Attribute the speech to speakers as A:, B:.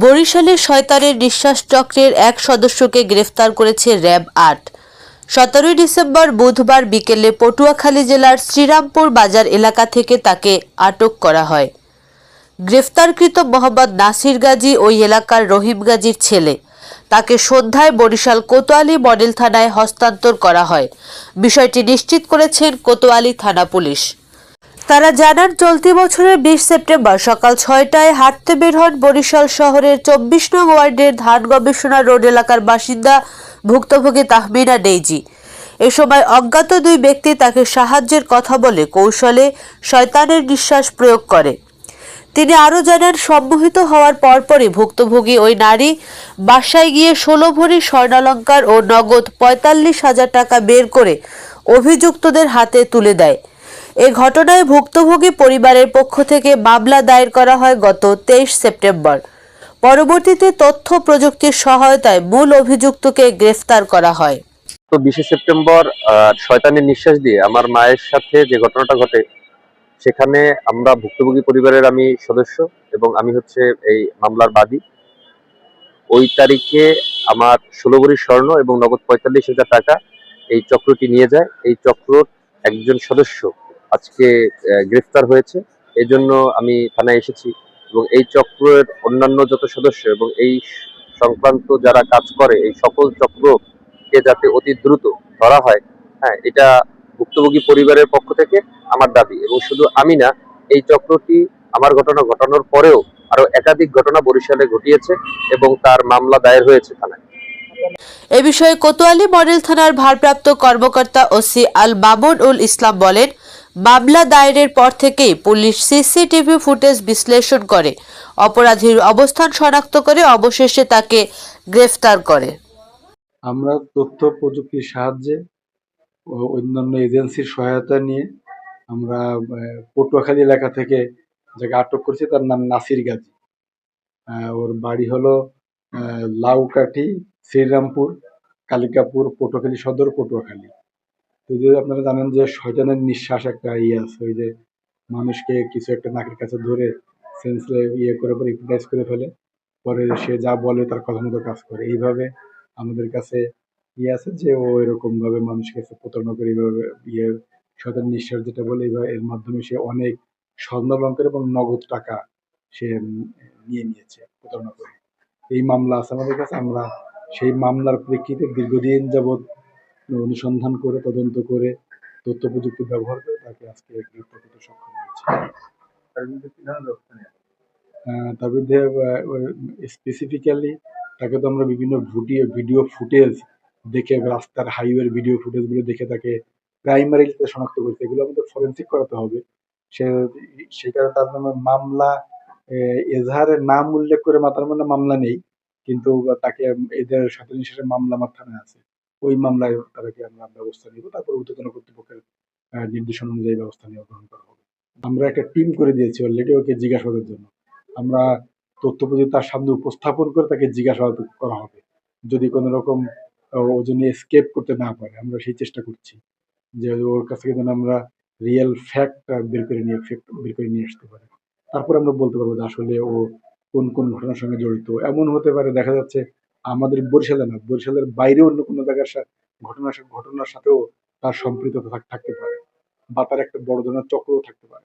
A: বরিশালে শয়তানের নিঃশ্বাস চক্রের এক সদস্যকে গ্রেফতার করেছে র্যাব আট। সতেরোই ডিসেম্বর বুধবার বিকেলে পটুয়াখালী জেলার শ্রীরামপুর বাজার এলাকা থেকে তাকে আটক করা হয়। গ্রেফতারকৃত মোহাম্মদ নাসির গাজী ওই এলাকার রহিম গাজীর ছেলে। তাকে সন্ধ্যায় বরিশাল কোতোয়ালি মডেল থানায় হস্তান্তর করা হয়। বিষয়টি নিশ্চিত করেছেন কোতোয়ালি থানা পুলিশ। তারা জানান, চলতি বছরের বিশ সেপ্টেম্বর সকাল ছয়টায় হাঁটতে বের হন বরিশাল শহরের চব্বিশ নং ওয়ার্ডের ধান গবেষণা রোড এলাকার বাসিন্দা ভুক্তভোগী তাহমিনা ডেইজি। এ সময় অজ্ঞাত দুই ব্যক্তি তাকে সাহায্যের কথা বলে কৌশলে শয়তানের নিঃশ্বাস প্রয়োগ করে। তিনি আরও জানান, সম্মোহিত হওয়ার পরপরই ভুক্তভোগী ওই নারী বাসায় গিয়ে ষোলো ভরি স্বর্ণালঙ্কার ও নগদ পঁয়তাল্লিশ হাজার টাকা বের করে অভিযুক্তদের হাতে তুলে দেয়। এ ঘটনায় ভুক্তভোগী পরিবারের পক্ষ থেকে মামলা দায়ের করা হয় গত তেইশ সেপ্টেম্বর। পরবর্তীতে তথ্য প্রযুক্তির সহায়তায় মূল অভিযুক্তকে গ্রেফতার করা হয়।
B: তো বিশে সেপ্টেম্বর শয়তানের নিঃশ্বাস দিয়ে আমার মায়ের সাথে যে ঘটনাটা ঘটে, সেখানে আমরা ভুক্তভোগী পরিবারের আমি সদস্য এবং আমি হচ্ছে এই মামলার বাদী। ওই তারিখে আমার ষোলো ভরি স্বর্ণ এবং নগদ পঁয়তাল্লিশ হাজার টাকা এই চক্রটি নিয়ে যায়। এই চক্র একজন সদস্য আজকে গ্রেফতার হয়েছে। এই জন্য আমি থানায় এসেছি এবং এই চক্রের অন্যান্য যত সদস্য এবং এই সংক্রান্ত যারা কাজ করে, এই সকল চক্র কে যাতে অতি দ্রুত ধরা হয় হ্যাঁ এটা ভুক্তভোগী পরিবারের পক্ষ থেকে আমার দাবি এবং শুধু আমি না, এই চক্রটি আমার ঘটনা ঘটানোর পরেও আরও একাধিক ঘটনা বরিশালে ঘটিয়েছে এবং তার মামলা দায়ের হয়েছে থানায়।
A: এ বিষয়ে কোতোয়ালি মডেল থানার ভারপ্রাপ্ত কর্মকর্তা ওসি আল মামুন উল ইসলাম বলেন মামলা দায়েরের পর থেকেই পুলিশ সিসিটিভি ফুটেজ বিশ্লেষণ করে। অপরাধীর অবস্থান শনাক্ত করে অবশেষে তাকে গ্রেফতার করে।
C: আমরা তথ্য প্রযুক্তির সাহায্যে অন্যান্য এজেন্সির সহায়তা নিয়ে আমরা পটুয়াখালী এলাকা থেকে যাকে আটক করেছি তার নাম নাসির গাজী। ওর বাড়ি হলো লাউকাঠি, শ্রীরামপুর, কালিকাপুর, পটুয়াখালী সদর পটুয়াখালী। আপনারা জানেন যে শয়তানের নিঃশ্বাস একটা ইয়ে আছে, ওই যে মানুষকে কিছু একটা নাকের কাছে ধরে সেন্সে ইয়ে করে পরে হিপনোটাইজ করে ফেলে, পরে সে যা বলে তার কথা মতো কাজ করে। এইভাবে আমাদের কাছে ইয়ে আছে যে ও এরকম ভাবে মানুষকে প্রতারণা করে, এইভাবে ইয়ে শয়তান নিঃশ্বাস যেটা বলে, এইভাবে এর মাধ্যমে সে অনেক স্বর্ণ স্বর্ণালঙ্কার এবং নগদ টাকা সে নিয়ে নিয়েছে, প্রতারণা করে। এই মামলা আছে আমাদের কাছে, আমরা সেই মামলার প্রেক্ষিতে দীর্ঘদিন যাবৎ অনুসন্ধান করে তদন্ত করে তথ্য প্রযুক্তি ব্যবহার করে তাকে আজকে গ্রেপ্তার করতে সক্ষম হয়েছে। তার বিরুদ্ধে স্পেসিফিক্যালি তাকে তো আমরা বিভিন্ন ভিডিও ভিডিও ফুটেজ দেখে রাস্তার হাইওয়ের ভিডিও ফুটেজগুলো দেখে তাকে প্রাইমারি শনাক্ত করতে এগুলো আমাদের ফরেন্সিক করাতে হবে। সে সেই কারণে তার নামে মামলা এজাহারের নাম উল্লেখ করে মাতার মানে মামলা নেই। কিন্তু তাকে এদের সাথে মামলা আমার থানায় আছে। ওই মামলায় তাদেরকে আমরা ব্যবস্থা নিব, তারপর ঊর্ধ্বতন কর্তৃপক্ষের নির্দেশন অনুযায়ী ব্যবস্থা নেওয়া গ্রহণ করা হবে। আমরা একটা টিম করে দিয়েছি অলরেডি ওকে জিজ্ঞাসাবাদের জন্য। আমরা তথ্য তার সামনে উপস্থাপন করে তাকে জিজ্ঞাসাবাদ করা হবে। যদি কোনো রকম ও যদি এসকেপ করতে না পারে, আমরা সেই চেষ্টা করছি যে ওর কাছ থেকে যেন আমরা রিয়েল ফ্যাক্ট বের করে নিয়ে বের করে নিয়ে আসতে পারি। তারপর আমরা বলতে পারব যে আসলে ও কোন কোন ঘটনার সঙ্গে জড়িত। এমন হতে পারে, দেখা যাচ্ছে আমাদের বরিশালে না, বরিশালের বাইরে অন্য কোনো জায়গার ঘটনার ঘটনার সাথেও তার সম্পৃক্ততা থাক- থাকতে পারে বা তার একটা বড় ধরনের চক্রও থাকতে পারে।